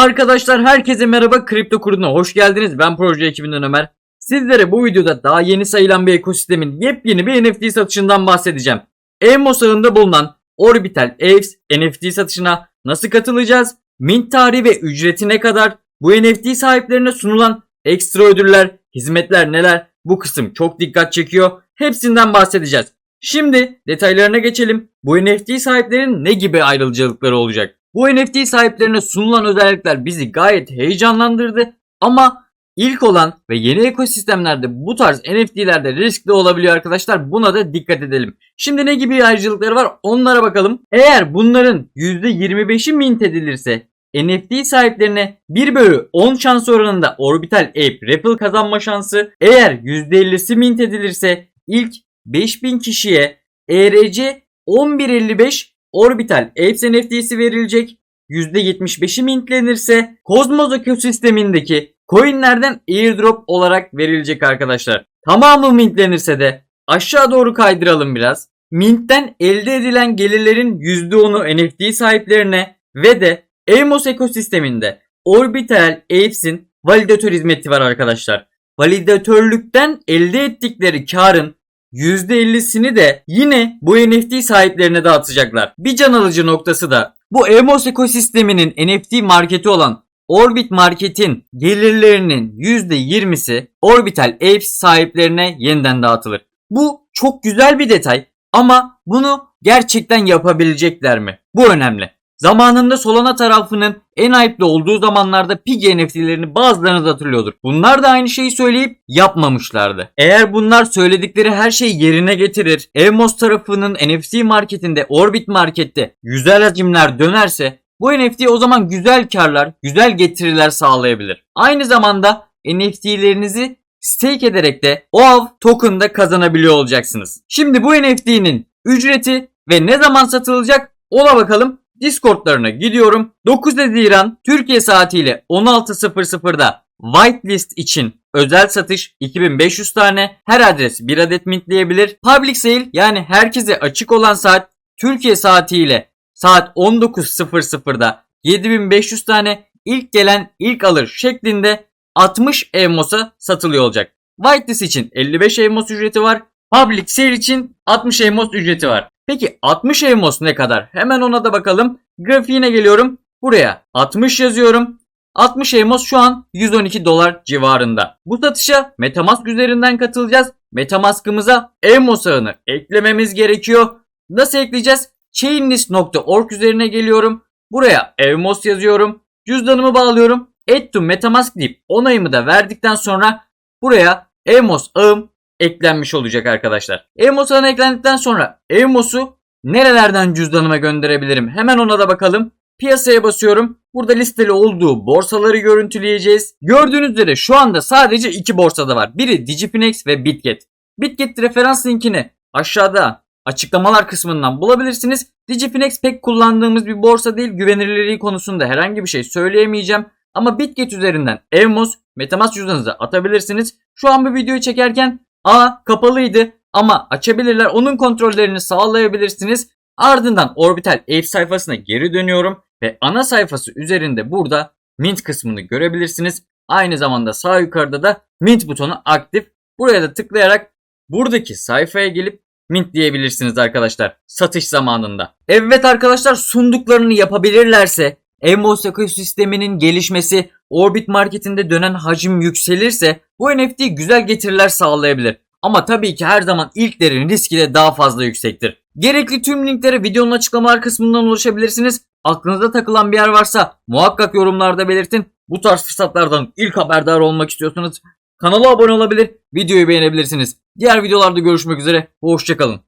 Arkadaşlar herkese merhaba kripto kuruna hoş geldiniz. Ben proje ekibinden Ömer. Sizlere bu videoda daha yeni sayılan bir ekosistemin yepyeni bir NFT satışından bahsedeceğim. Emos ağında bulunan Orbital Apes NFT satışına nasıl katılacağız? Mint tarihi ve ücreti ne kadar? Bu NFT sahiplerine sunulan ekstra ödüller, hizmetler neler? Bu kısım çok dikkat çekiyor. Hepsinden bahsedeceğiz. Şimdi detaylarına geçelim. Bu NFT sahiplerinin ne gibi ayrıcalıkları olacak? Bu NFT sahiplerine sunulan özellikler bizi gayet heyecanlandırdı ama ilk olan ve yeni ekosistemlerde bu tarz NFT'lerde riskli olabiliyor arkadaşlar. Buna da dikkat edelim. Şimdi ne gibi ayrıcalıkları var onlara bakalım. Eğer bunların %25'i mint edilirse NFT sahiplerine 1 bölü 10 şans oranında Orbital Ape Ripple kazanma şansı. Eğer %50'si mint edilirse ilk 5000 kişiye ERC 1155 Orbital Apes NFT'si verilecek. %75'i mintlenirse Cosmos ekosistemindeki coinlerden airdrop olarak verilecek arkadaşlar. Tamamı mintlenirse de aşağı doğru kaydıralım biraz. Mint'ten elde edilen gelirlerin %10'u NFT sahiplerine ve de Amos ekosisteminde Orbital Apes'in validatör hizmeti var arkadaşlar. Validatörlükten elde ettikleri karın %50'sini de yine bu NFT sahiplerine dağıtacaklar. Bir can alıcı noktası da bu Emos ekosisteminin NFT marketi olan Orbit Market'in gelirlerinin %20'si Orbital Apes sahiplerine yeniden dağıtılır. Bu çok güzel bir detay ama bunu gerçekten yapabilecekler mi? Bu önemli. Zamanında Solana tarafının en hype'lı olduğu zamanlarda Pig NFT'lerini bazılarınız hatırlıyordur. Bunlar da aynı şeyi söyleyip yapmamışlardı. Eğer bunlar söyledikleri her şeyi yerine getirir, Evmos tarafının NFT marketinde, Orbit markette güzel hacimler dönerse bu NFT o zaman güzel karlar, güzel getiriler sağlayabilir. Aynı zamanda NFT'lerinizi stake ederek de OAV token'da kazanabiliyor olacaksınız. Şimdi bu NFT'nin ücreti ve ne zaman satılacak ona bakalım. Discord'larına gidiyorum. 9 Haziran Türkiye saatiyle 16.00'da whitelist için özel satış 2500 tane her adres bir adet mintleyebilir. Public sale yani herkese açık olan saat Türkiye saatiyle saat 19.00'da 7500 tane ilk gelen ilk alır şeklinde 60 EMOS'a satılıyor olacak. Whitelist için 55 EMOS ücreti var. Public sale için 60 EMOS ücreti var. Peki 60 EMOS ne kadar? Hemen ona da bakalım. Grafiğine geliyorum. Buraya 60 yazıyorum. 60 EMOS şu an 112 dolar civarında. Bu satışa Metamask üzerinden katılacağız. Metamask'ımıza EMOS ağını eklememiz gerekiyor. Nasıl ekleyeceğiz? Chainlist.org üzerine geliyorum. Buraya EMOS yazıyorum. Cüzdanımı bağlıyorum. Add to Metamask deyip onayımı da verdikten sonra buraya EMOS ağım eklenmiş olacak arkadaşlar. EMOS ağına eklendikten sonra EMOS'u nerelerden cüzdanıma gönderebilirim? Hemen ona da bakalım. Piyasaya basıyorum. Burada listeli olduğu borsaları görüntüleyeceğiz. Gördüğünüz üzere şu anda sadece iki borsada var. Biri Digifinex ve Bitget. Bitget referans linkini aşağıda açıklamalar kısmından bulabilirsiniz. Digifinex pek kullandığımız bir borsa değil. Güvenilirliği konusunda herhangi bir şey söyleyemeyeceğim. Ama Bitget üzerinden Evmos, Metamask cüzdanınıza atabilirsiniz. Şu an bu videoyu çekerken A kapalıydı ama açabilirler. Onun kontrollerini sağlayabilirsiniz. Ardından Orbital Ape sayfasına geri dönüyorum ve ana sayfası üzerinde burada Mint kısmını görebilirsiniz. Aynı zamanda sağ yukarıda da Mint butonu aktif. Buraya da tıklayarak buradaki sayfaya gelip Mint diyebilirsiniz arkadaşlar satış zamanında. Evet arkadaşlar sunduklarını yapabilirlerse Emos ekosisteminin gelişmesi, Orbit marketinde dönen hacim yükselirse bu NFT güzel getiriler sağlayabilir. Ama tabii ki her zaman ilklerin riski de daha fazla yüksektir. Gerekli tüm linklere videonun açıklamalar kısmından ulaşabilirsiniz. Aklınıza takılan bir yer varsa muhakkak yorumlarda belirtin. Bu tarz fırsatlardan ilk haberdar olmak istiyorsanız kanala abone olabilir, videoyu beğenebilirsiniz. Diğer videolarda görüşmek üzere, hoşçakalın.